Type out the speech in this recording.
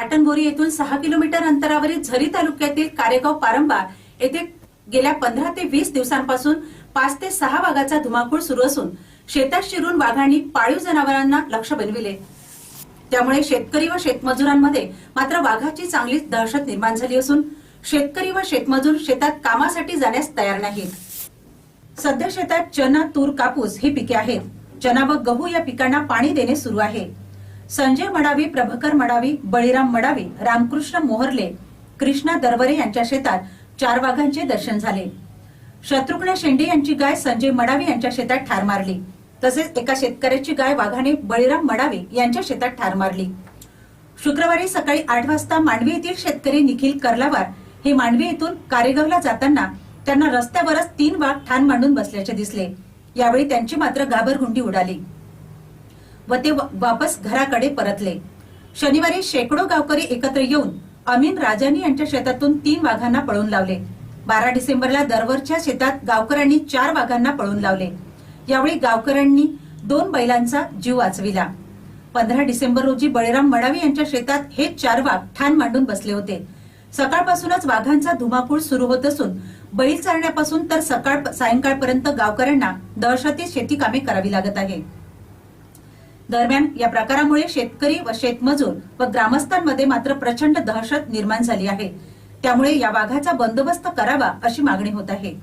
पाटणबोरी येथून सहा किलोमीटर अंतरावरील झरी तालुक्यातील कारेगाव पारंबा येथे गेल्या पंधरा ते वीस दिवसांपासून पाच ते सहा वाघाचा धुमाकूळ सुरू असून शेतात शिरून वाघांनी पाळीव जनावरांना लक्ष बनविले. त्यामुळे शेतकरी व शेतमजुरांमध्ये मात्र वाघाची चांगलीच दहशत निर्माण झाली असून शेतकरी व शेतमजूर शेतात कामासाठी जाण्यास तयार नाहीत. सध्या शेतात चना तूर कापूस ही पिके आहेत. चना व गहू या पिकांना पाणी देणे सुरू आहे. संजय मडावी प्रभाकर मडावी बळीराम मडावी रामकृष्ण मोहरले कृष्णा दरवरे यांच्या शेतात चार वाघांचे दर्शन झाले. शत्रुघ्न शेंडे यांची गाय संजय मडावी यांच्या शेतात ठार मारली. तसेच एका शेतकऱ्याची गाय वाघाने बळीराम मडावी यांच्या शेतात ठार मारली. शुक्रवारी सकाळी आठ वाजता मांडवी येथील शेतकरी निखिल कर्लावार हे मांडवी येथून कारेगावला जाताना त्यांना रस्त्यावरच तीन वाघ ठाण मांडून बसल्याचे दिसले. यावेळी त्यांची मात्र घाबरगुंडी उडाली. व ते वापस घराकडे परतले. शनिवारी शेकडो गावकरी एकत्र येऊन अमीन राजानी यांच्या शेतातून तीन वाघांना पळून लावले. बारा डिसेंबरला दरवरच्या शेतात गावकऱ्यांनी चार वाघांना पळून लावले. यावेळी गावकऱ्यांनी दोन बैलांचा जीव वाचविला. पंधरा डिसेंबर रोजी बळीराम मडावी यांच्या शेतात हे चार वाघ ठाण मांडून बसले होते. सकाळपासूनच वाघांचा धुमाकूळ सुरू होत असून बैल चालण्यापासून तर सकाळ सायंकाळपर्यंत गावकऱ्यांना दहशती शेती कामे करावी लागत आहे. दरम्यान या प्रकारामुळे शेतकरी व शेतमजूर व ग्रामस्थांमध्ये मात्र प्रचंड दहशत निर्माण झाली आहे. त्यामुळे या वाघाचा बंदोबस्त करावा अशी मागणी होत आहे.